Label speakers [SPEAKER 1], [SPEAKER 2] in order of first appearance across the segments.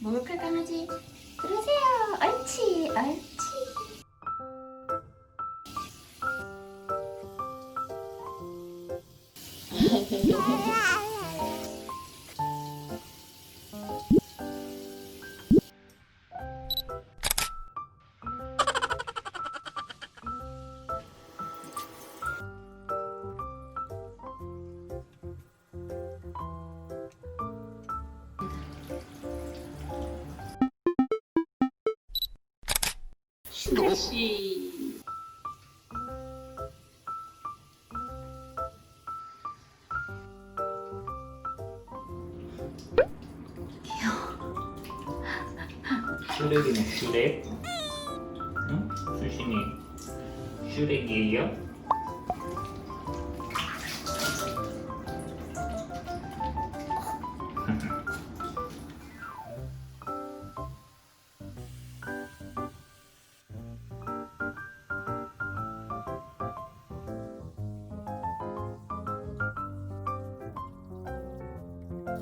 [SPEAKER 1] 먹을까 강아지? 들으세요. 옳지, 옳지. 슈 가씨.
[SPEAKER 2] 슈렉이네 슈렉 응? 수신이 슈렉이에요?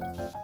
[SPEAKER 2] Thank you.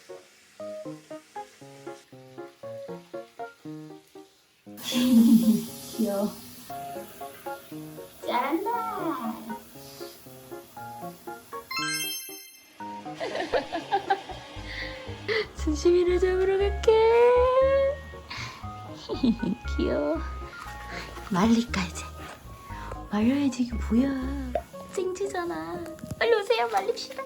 [SPEAKER 1] 귀여워. 잘한다. 순심이를 잡으러 갈게. 귀여워. 말릴까 이제. 말려야지 이게 뭐야. 생지잖아. 빨리 오세요 말립시다.